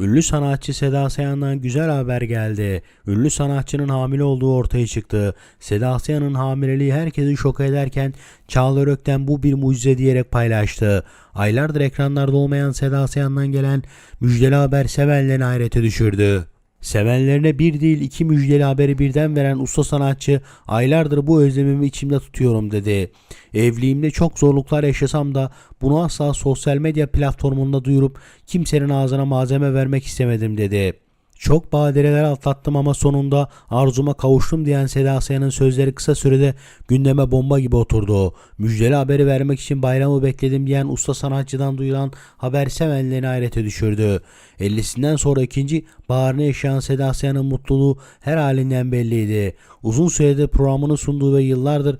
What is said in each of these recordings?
Ünlü sanatçı Seda Sayan'dan güzel haber geldi. Ünlü sanatçının hamile olduğu ortaya çıktı. Seda Sayan'ın hamileliği herkesi şok ederken Çağlar Ökten bu bir mucize diyerek paylaştı. Aylardır ekranlarda olmayan Seda Sayan'dan gelen müjdeli haber sevenlerini hayrete düşürdü. Sevenlerine bir değil iki müjdeli haberi birden veren usta sanatçı aylardır bu özlemimi içimde tutuyorum dedi. Evliliğimde çok zorluklar yaşasam da bunu asla sosyal medya platformunda duyurup kimsenin ağzına malzeme vermek istemedim dedi. Çok badireler atlattım ama sonunda arzuma kavuştum diyen Seda Sayan'ın sözleri kısa sürede gündeme bomba gibi oturdu. Müjdeli haberi vermek için bayramı bekledim diyen usta sanatçıdan duyulan haber sevenlerini hayrete düşürdü. 50'sinden sonra ikinci baharını yaşayan Seda Sayan'ın mutluluğu her halinden belliydi. Uzun süredir programını sunduğu ve yıllardır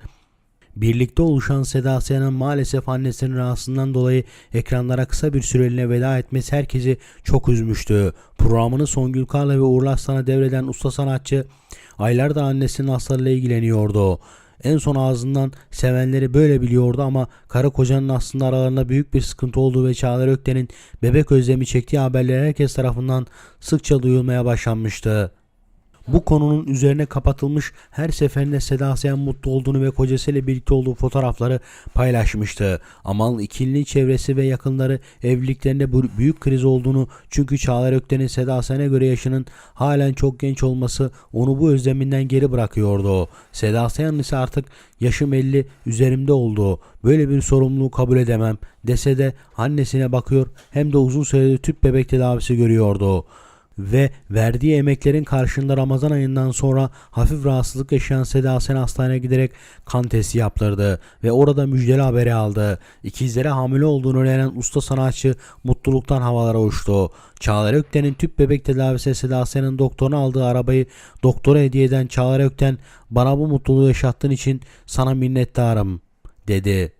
Birlikte oluşan Seda Sayan'ın maalesef annesinin rahatsızlığından dolayı ekranlara kısa bir süreliğine veda etmesi herkesi çok üzmüştü. Programını Songül Karla ve Uğur Aslan'a devreden usta sanatçı aylardır annesinin hastalığıyla ilgileniyordu. En son ağzından sevenleri böyle biliyordu ama karı kocanın aslında aralarında büyük bir sıkıntı olduğu ve Çağlar Ökten'in bebek özlemi çektiği haberler herkes tarafından sıkça duyulmaya başlanmıştı. Bu konunun üzerine kapatılmış her seferinde Seda Sayan mutlu olduğunu ve kocasıyla birlikte olduğu fotoğrafları paylaşmıştı. Ama ikilinin çevresi ve yakınları evliliklerinde büyük kriz olduğunu çünkü Çağlar Ökten'in Seda Sayan'a göre yaşının halen çok genç olması onu bu özleminden geri bırakıyordu. Seda Sayan ise artık yaşım 50 üzerimde oldu. Böyle bir sorumluluğu kabul edemem dese de annesine bakıyor hem de uzun süredir tüp bebek tedavisi görüyordu ve verdiği emeklerin karşılığında Ramazan ayından sonra hafif rahatsızlık yaşayan Seda Sayan hastaneye giderek kan testi yaptırdı ve orada müjdeli haberi aldı. İkizlere hamile olduğunu öğrenen usta sanatçı mutluluktan havalara uçtu. Çağlar Ökten'in tüp bebek tedavisi Seda Sayan'ın doktoruna aldığı arabayı doktora hediye eden Çağlar Ökten bana bu mutluluğu yaşattığın için sana minnettarım dedi.